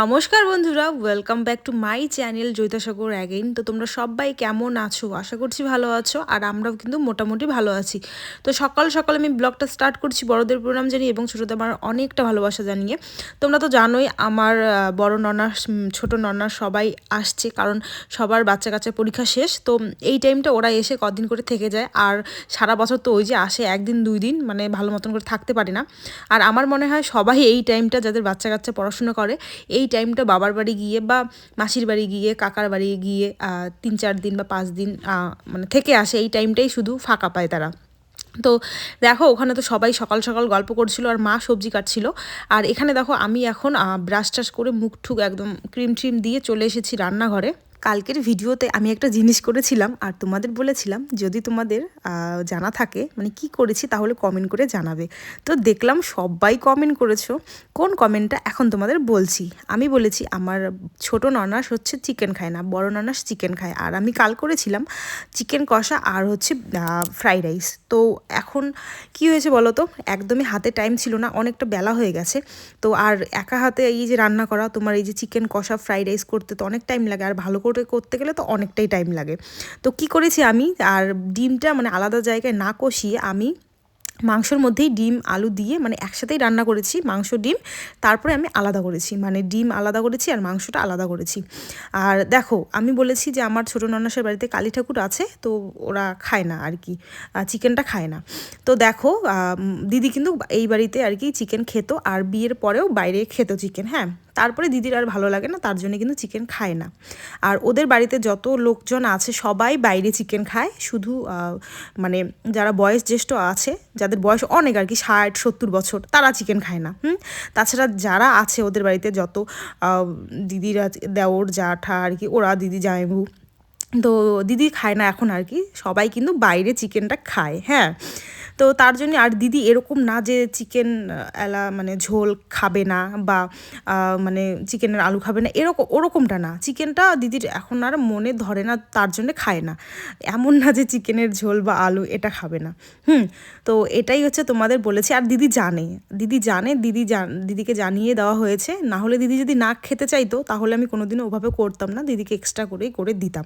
নমস্কার বন্ধুরা welcome back to my channel Jaitasagar again তো তোমরা সবাই কেমন আছো? আশা করছি ভালো আছো, আর আমরাও কিন্তু মোটামুটি ভালো আছি। তো সকাল সকাল আমি ব্লগটা স্টার্ট করছি বড়দের প্রণাম জানিয়ে এবং ছোটোদের আমার অনেকটা ভালোবাসা জানিয়ে। তোমরা তো জানোই আমার বড় ননা ছোট ননা সবাই আসছে, কারণ সবার বাচ্চা কাচ্চার পরীক্ষা শেষ। তো এই টাইমটা ওরা এসে কদিন করে থেকে যায়, আর সারা বছর তো ওই যে আসে একদিন, দুই দিন মানে ভালো মতন করে থাকতে পারে না। আর আমার মনে হয় সবাই এই টাইমটা যাদের বাচ্চা কাচ্চা পড়াশোনা করে, এই টাইমটা বাবার বাড়ি গিয়ে বা মাসির বাড়ি গিয়ে, কাকার বাড়ি গিয়ে তিন, চার দিন বা পাঁচ দিন মানে থেকে আসে এই টাইমটাই শুধু ফাঁকা পায় তারা। তো দেখো, ওখানে তো সবাই সকাল সকাল গল্প করছিল আর মা সবজি কাটছিল। আর এখানে দেখো, আমি এখন ব্রাশ টাশ করে মুখ ঠুক একদম ক্রিম ট্রিম দিয়ে চলে এসেছি রান্নাঘরে। কালকের ভিডিওতে আমি একটা জিনিস করেছিলাম আর তোমাদের বলেছিলাম, যদি তোমাদের জানা থাকে মানে কি করেছি তাহলে কমেন্ট করে জানাবে। তো দেখলাম সবাই কমেন্ট করেছ, কোন কমেন্টটা এখন তোমাদের বলছি? আমি বলেছি, আমার ছোট ননাস হচ্ছে চিকেন খায় না, বড় ননাস চিকেন খায়। আর আমি কাল করেছিলাম চিকেন কষা আর হচ্ছে ফ্রাইড রাইস তো এখন কি হয়েছে বলো তো? একদমই হাতে টাইম ছিল না, অনেকটা বেলা হয়ে গেছে। তো আর একা হাতে এই যে রান্না করা, তোমার এই যে চিকেন কষা ফ্রাইড রাইস করতে তো অনেক টাইম লাগে, আর ভালো করে করে করতে গেলে তো অনেকটাই টাইম লাগে। তো কি করেছি আমি? আর ডিমটা মানে আলাদা জায়গায় না কষিয়ে আমি মাংসর মধ্যেই ডিম, আলু দিয়ে মানে একসাথেই রান্না করেছি, মাংস, ডিম। তারপরে আমি আলাদা করেছি মানে ডিম আলাদা করেছি আর মাংসটা আলাদা করেছি। আর দেখো, আমি বলেছি যে আমার ছোটো ননাসের বাড়িতে কালী ঠাকুর আছে, তো ওরা খায় না আর কি চিকেনটা খায় না। তো দেখো দিদি কিন্তু এই বাড়িতে আর কি চিকেন খেত, আর বিয়ের পরেও বাইরে খেত চিকেন হ্যাঁ? তারপরে দিদির আর ভালো লাগে না, তার জন্য কিন্তু চিকেন খায় না। আর ওদের বাড়িতে যত লোকজন আছে, সবাই বাইরে চিকেন খায়। শুধু মানে যারা বয়স জ্যেষ্ঠ আছে, যাদের বয়স অনেক আর কি, ষাট, সত্তর বছর, তারা চিকেন খায় না, হুম? তাছাড়া যারা আছে ওদের বাড়িতে যত দিদিরা দেওর, জ্যাঠা আর কি, ওরা দিদি জামাইবু তো দিদি খায় না এখন আর কি, সবাই কিন্তু বাইরে চিকেনটা খায় হ্যাঁ? তো তার জন্য আর দিদি এরকম না যে চিকেন এলা মানে ঝোল খাবে না বা মানে চিকেনের আলু খাবে না, এরকম, ওরকমটা না। চিকেনটা দিদির এখন আর মনে ধরে না, তার জন্য খায় না। এমন না যে চিকেনের ঝোল বা আলু এটা খাবে না। হুম, তো এটাই হচ্ছে তোমাদের বলেছি। আর দিদি জানে দিদি জানে, দিদি দিদিকে জানিয়ে দেওয়া হয়েছে। না হলে দিদি যদি না খেতে চাইতো, তাহলে আমি কোনোদিনও ওভাবে করতাম না। দিদিকে এক্সট্রা করেই করে দিতাম।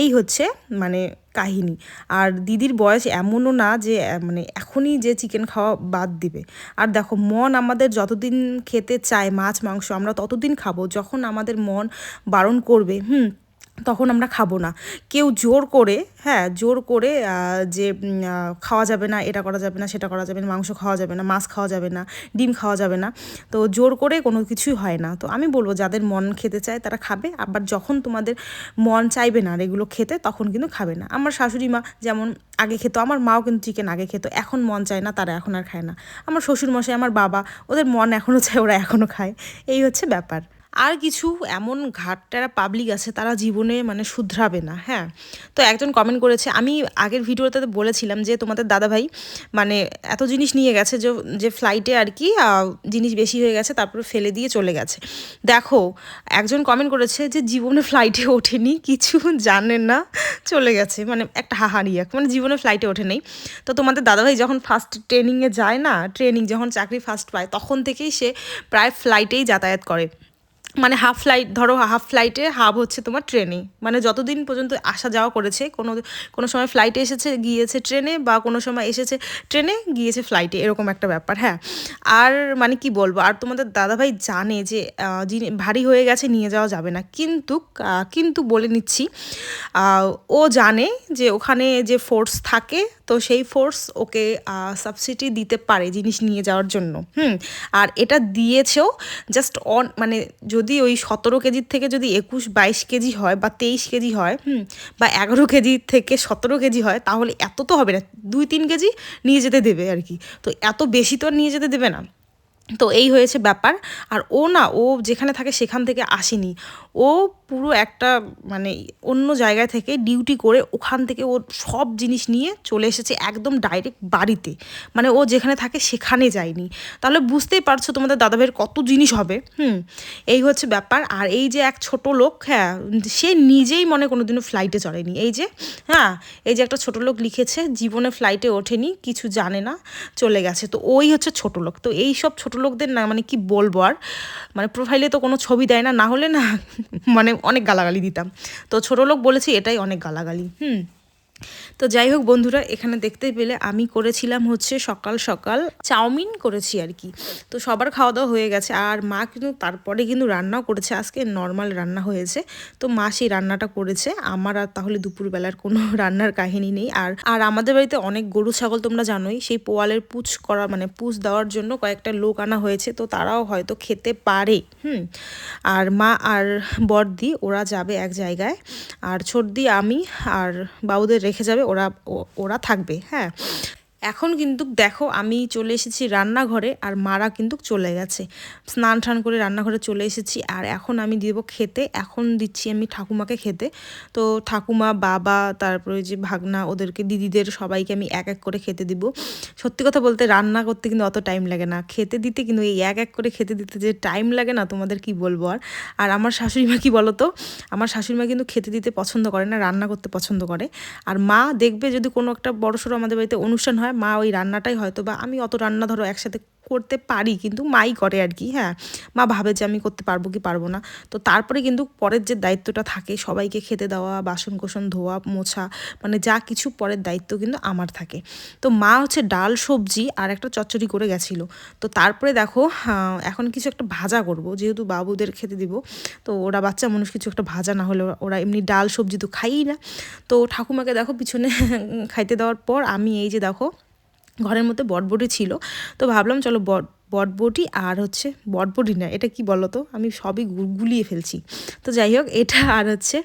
এই হচ্ছে মানে কাহিনী। আর দিদির বয়স এমনও না যে মানে এখনই যে চিকেন খাওয়া বাদ দিবে। আর দেখো, মন আমাদের যতদিন খেতে চায় মাছ, মাংস, আমরা ততদিন খাব। যখন আমাদের মন বারণ করবে, হুম তখন আমরা খাব না। কেউ জোর করে হ্যাঁ জোর করে যে খাওয়া যাবে না, এটা করা যাবে না, সেটা করা যাবে না, মাংস খাওয়া যাবে না, মাছ খাওয়া যাবে না, ডিম খাওয়া যাবে না, তো জোর করে কোনো কিছুই হয় না। তো আমি বলব, যাদের মন খেতে চায় তারা খাবে, আবার যখন তোমাদের মন চাইবে না আর এগুলো খেতে, তখন কিন্তু খাবে না। আমার শাশুড়ি মা যেমন আগে খেতো, আমার মাও কিন্তু চিকেন আগে খেতো, এখন মন চায় না, তারা এখন আর খায় না। আমার শ্বশুরমশাই, আমার বাবা, ওদের মন এখনও চায়, ওরা এখনও খায়। এই হচ্ছে ব্যাপার। আর কিছু এমন ঘাটটারা পাবলিক আছে, তারা জীবনে মানে শুধরাবে না হ্যাঁ? তো একজন কমেন্ট করেছে, আমি আগের ভিডিওতে বলেছিলাম যে তোমাদের দাদাভাই মানে এত জিনিস নিয়ে গেছে যে যে ফ্লাইটে আর কি জিনিস বেশি হয়ে গেছে, তারপরে ফেলে দিয়ে চলে গেছে। দেখো, একজন কমেন্ট করেছে যে জীবনে ফ্লাইটে ওঠেনি, কিছু জানেন না, চলে গেছে। মানে একটা হাহারি এক মানে জীবনে ফ্লাইটে ওঠে নেই তো তোমাদের দাদাভাই যখন ফার্স্ট ট্রেনিংয়ে যায় না ট্রেনিং যখন চাকরি ফার্স্ট পায়, তখন থেকেই সে প্রায় ফ্লাইটেই যাতায়াত করে। মানে হাফ ফ্লাইট ধরো হাফ ফ্লাইটে হাফ হচ্ছে তোমার ট্রেনে মানে যতদিন পর্যন্ত আসা যাওয়া করেছে, কোনো কোনো সময় ফ্লাইটে এসেছে, গিয়েছে ট্রেনে বা কোনো সময় এসেছে ট্রেনে, গিয়েছে ফ্লাইটে এরকম একটা ব্যাপার হ্যাঁ। আর মানে কি বলব, আর তোমাদের দাদাভাই জানে যে যিনি ভারী হয়ে গেছে, নিয়ে যাওয়া যাবে না। কিন্তু কিন্তু বলে নিচ্ছি ও জানে যে ওখানে যে ফোর্স থাকে, তো সেই ফোর্স ওকে সাবসিডি দিতে পারে জিনিস নিয়ে যাওয়ার জন্য, হুম। আর এটা দিয়েছেও জাস্ট অন মানে যদি ওই সতেরো কেজির থেকে যদি একুশ, বাইশ কেজি হয় বা তেইশ কেজি হয়, হুম, বা এগারো কেজি থেকে সতেরো কেজি হয়, তাহলে এত তো হবে না। দুই, তিন কেজি নিয়ে যেতে দেবে আর কি। তো এত বেশি তো আর নিয়ে যেতে দেবে না। তো এই হয়েছে ব্যাপার। আর ও না, ও যেখানে থাকে সেখান থেকে আসেনি। ও পুরো একটা মানে অন্য জায়গা থেকে ডিউটি করে ওখান থেকে ও সব জিনিস নিয়ে চলে এসেছে একদম ডাইরেক্ট বাড়িতে। মানে ও যেখানে থাকে সেখানে যায়নি। তাহলে বুঝতেই পারছ তোমাদের দাদাভাইয়ের কত জিনিস হবে, হুম? এই হচ্ছে ব্যাপার। আর এই যে এক ছোট লোক হ্যাঁ সে নিজেই মনে কোনো দিনও ফ্লাইটে চড়েনি। এই যে হ্যাঁ এই যে একটা ছোট লোক লিখেছে, জীবনে ফ্লাইটে ওঠেনি, কিছু জানে না, চলে গেছে। তো ওই হচ্ছে ছোট লোক। তো এই সব ছোট লোকদের না মানে কি বলব আর? মানে প্রোফাইলে তো কোনো ছবি দেয় না না হলে না মানে অনেক গালাগালি দিতাম। তো ছোটো লোক বলেছি এটাই অনেক গালাগালি, হুম? তো যাই হোক বন্ধুরা, এখানে দেখতে পেলে আমি করেছিলাম হচ্ছে সকাল সকাল চাউমিন করেছি আর কি। তো সবার খাওয়া দাওয়া হয়ে গেছে, আর মা কিন্তু তারপরে কিন্তু রান্নাও করেছে, আজকে নর্মাল রান্না হয়েছে। তো মা সেই রান্নাটা করেছে, আমার আর তাহলে দুপুরবেলার কোনো রান্নার কাহিনী নেই। আর আর আমাদের বাড়িতে অনেক গরু, ছাগল তোমরা জানোই, সেই পোয়ালের পুচ করা মানে পুচ দেওয়ার জন্য কয়েকটা লোক আনা হয়েছে, তো তারাও হয়তো খেতে পারে, হুম। আর মা আর বর্দি ওরা যাবে এক জায়গায়। আর ছোটদি, আমি আর বাবুদের রেখে যাবে ওরা ওরা থাকবে হ্যাঁ। এখন কিন্তু দেখো আমি চলে এসেছি রান্নাঘরে আর মারা কিন্তু চলে গেছে। স্নান টান করে রান্নাঘরে চলে এসেছি আর এখন আমি দিব খেতে। এখন দিচ্ছি আমি ঠাকুমাকে খেতে। তো ঠাকুমা, বাবা, তারপরে যে ভাগনা, ওদেরকে, দিদিদের সবাইকে আমি এক এক করে খেতে দিব। সত্যি কথা বলতে রান্না করতে কিন্তু অত টাইম লাগে না। খেতে দিতে কিন্তু এই এক এক করে খেতে দিতে যে টাইম লাগে না, তোমাদের কি বলব আর? আর আমার শাশুড়ি মা কি বলো তো আমার শাশুড়ি মা কিন্তু খেতে দিতে পছন্দ করে না, রান্না করতে পছন্দ করে। আর মা দেখবে যদি কোনো একটা বড়সড় আমাদের বাড়িতে অনুষ্ঠান হয় মা ওই রান্নাটাই হয়তো বা আমি অত রান্না ধরো একসাথে করতে পারি, কিন্তু মাই করে আর কি হ্যাঁ। মা ভাবে যে আমি করতে পারব কি পারব না। তো তারপরে কিন্তু পরের যে দায়িত্বটা থাকে, সবাইকে খেতে দেওয়া বাসন কোসন ধোয়া, মোছা মানে যা কিছু পরের দায়িত্ব কিন্তু আমার থাকে। তো মা হচ্ছে ডাল, সবজি আর একটা চচ্চড়ি করে গেছিল। তো তারপরে দেখো এখন কিছু একটা ভাজা করব, যেহেতু বাবুদের খেতে দিব। তো ওরা বাচ্চা মানুষ, কিছু একটা ভাজা না হলে ওরা এমনি ডাল, সবজি তো খাইই না। তো ঠাকুমাকে দেখো পিছনে খাইতে দেওয়ার পর আমি এই যে দেখো ঘরের মধ্যে বটবটি ছিল। তো ভাবলাম চলো বট, বটবটি আর হচ্ছে বটবটি না, এটা কি বলো তো আমি সবই গুলিয়ে ফেলছি। তো যাই হোক, এটা আর হচ্ছে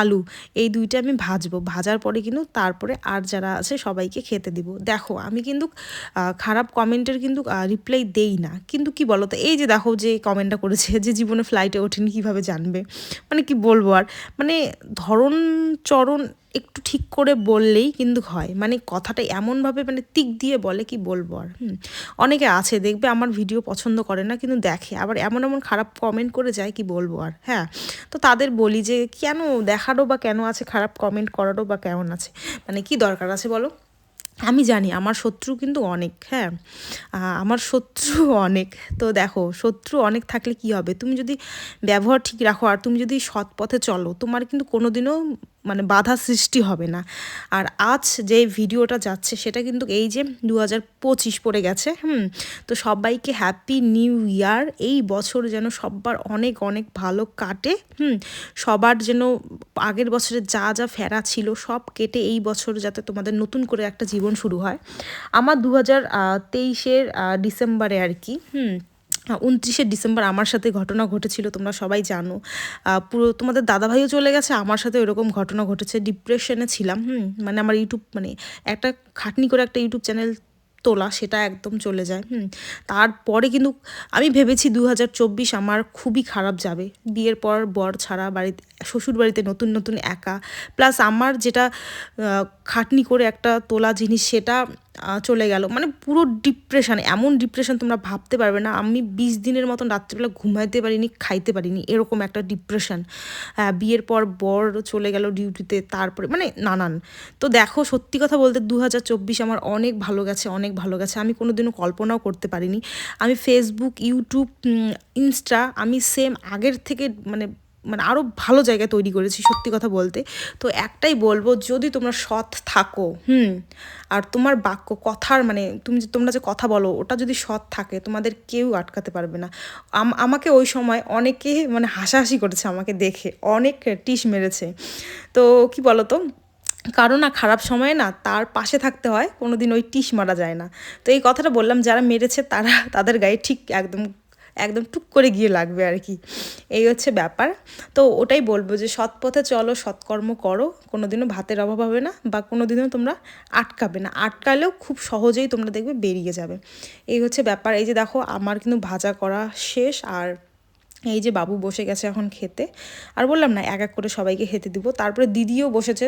আলু। এই দুইটা আমি ভাজবো। ভাজার পরে কিন্তু তারপরে আর যারা আছে সবাইকে খেতে দিব। দেখো, আমি কিন্তু খারাপ কমেন্টের কিন্তু রিপ্লাই দেই না। কিন্তু কি বলো তো এই যে দেখো যে কমেন্টটা করেছে যে জীবনে ফ্লাইটে ওঠেনি কীভাবে জানবে? মানে কি বলব আর? মানে ধরন চরণ একটু ঠিক করে বললেই কিন্তু হয়। মানে কথাটা এমনভাবে মানে তিক দিয়ে বলে কি বলব আর, হুম। অনেকে আছে, দেখবে আমার ভিডিও পছন্দ করে না কিন্তু দেখে। আবার এমন এমন খারাপ কমেন্ট করে যায় কি বলব আর হ্যাঁ। তো তাদের বলি যে, কেন দেখারও বা কেন আছে? খারাপ কমেন্ট করারও বা কেমন আছে? মানে কি দরকার আছে বলো? আমি জানি আমার শত্রু কিন্তু অনেক হ্যাঁ। আমার শত্রু অনেক। তো দেখো, শত্রু অনেক থাকলে কি হবে? তুমি যদি ব্যবহার ঠিক রাখো আর তুমি যদি সৎ পথে চলো, তোমার কিন্তু কোনোদিনও মানে বাধা সৃষ্টি হবে না। আর আজ যে ভিডিওটা যাচ্ছে সেটা কিন্তু এই যে দু হাজার পঁচিশ পড়ে গেছে, হুম? তো সবাইকে হ্যাপি নিউ ইয়ার এই বছর যেন সবার অনেক অনেক ভালো কাটে, হুম? সবার যেন আগের বছরে যা যা ফেরা ছিল সব কেটে এই বছর যাতে তোমাদের নতুন করে একটা জীবন শুরু হয়। আমার দু হাজার তেইশের ডিসেম্বরে আর কি, হুম? উনত্রিশে ডিসেম্বর আমার সাথে ঘটনা ঘটেছিল, তোমরা সবাই জানো। পুরো তোমাদের দাদাভাইও চলে গেছে, আমার সাথে এরকম ঘটনা ঘটেছে, ডিপ্রেশনে ছিলাম, হুম মানে আমার ইউটিউব মানে একটা খাটনি করে একটা ইউটিউব চ্যানেল তোলা, সেটা একদম চলে যায়, হুম। তারপরে কিন্তু আমি ভেবেছি দু হাজার চব্বিশ আমার খুবই খারাপ যাবে, বিয়ের পর বর ছাড়া বাড়িতে শ্বশুর বাড়িতে নতুন নতুন একা। প্লাস আমার যেটা খাটনি করে একটা তোলা জিনিস সেটা চলে গেল। মানে পুরো ডিপ্রেশন এমন ডিপ্রেশন তোমরা ভাবতে পারবে না। আমি বিশ দিনের মতন রাত্রিবেলা ঘুমাইতে পারিনি, খাইতে পারিনি, এরকম একটা ডিপ্রেশন বিয়ের পর বর চলে গেল ডিউটিতে তারপরে মানে নানান। তো দেখো, সত্যি কথা বলতে দু হাজার চব্বিশ আমার অনেক ভালো গেছে, অনেক ভালো গেছে। আমি কোনো দিনও কল্পনাও করতে পারিনি। আমি ফেসবুক ইউটিউব ইনস্টা আমি সেম আগের থেকে মানে মানে আরও ভালো জায়গা তৈরি করেছি, সত্যি কথা বলতে। তো একটাই বলব, যদি তোমরা সৎ থাকো, হুম, আর তোমার বাক্য, কথার মানে তুমি যে, তোমরা যে কথা বলো, ওটা যদি সৎ থাকে, তোমাদের কেউ আটকাতে পারবে না। আমাকে ওই সময় অনেকে মানে হাসাহাসি করেছে আমাকে দেখে, অনেক টিস মেরেছে। তো কি বলো তো কারও না খারাপ সময়ে না, তার পাশে থাকতে হয় কোনো দিন ওই টিস মারা যায় না। তো এই কথাটা বললাম, যারা মেরেছে তারা, তাদের গায়ে ঠিক একদম একদম টুক করে গিয়ে লাগবে আর কি। এই হচ্ছে ব্যাপার। তো ওটাই বলব যে সৎ পথে চলো, সৎকর্ম করো কোনো দিনও ভাতের অভাব হবে না বা কোনো দিনও তোমরা আটকাবে না। আটকালেও খুব সহজেই তোমরা দেখবে বেরিয়ে যাবে। এই হচ্ছে ব্যাপার। এই যে দেখো, আমার কিন্তু ভাজা করা শেষ আর এই যে বাবু বসে গেছে এখন খেতে। আর বললাম না, এক এক করে সবাইকে খেতে দিব। তারপরে দিদিও বসেছে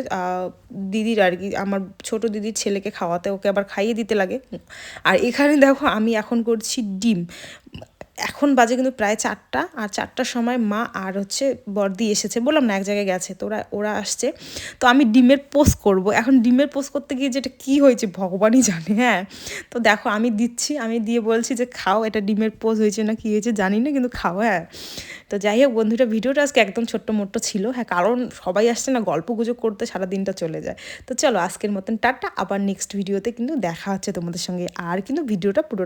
দিদির আর কি। আমার ছোট দিদির ছেলেকে খাওয়াতে, ওকে আবার খাইয়ে দিতে লাগে। আর এখানে দেখো, আমি এখন করছি ডিম। এখন বাজে কিন্তু প্রায় চারটা, আর চারটার সময় মা আর হচ্ছে বর্দি এসেছে। বললাম না, এক জায়গায় গেছে, তো ওরা ওরা আসছে। তো আমি ডিমের পোস্ট করব। এখন ডিমের পোস্ট করতে গিয়ে যেটা কি হয়েছে ভগবানই জানে হ্যাঁ। তো দেখো, আমি দিচ্ছি, আমি দিয়ে বলছি যে, খাও, এটা ডিমের পোস্ট হয়েছে না কি হয়েছে জানি না, কিন্তু খাও হ্যাঁ। তো যাই হোক বন্ধুটা ভিডিওটা আজকে একদম ছোট্ট মোট্ট ছিল হ্যাঁ কারণ সবাই আসছে না, গল্প গুজব করতে সারা দিনটা চলে যায়। তো চলো, আজকের মতন টাটা, আবার নেক্সট ভিডিওতে কিন্তু দেখা হচ্ছে তোমাদের সঙ্গে। আর কিন্তু ভিডিওটা পুরো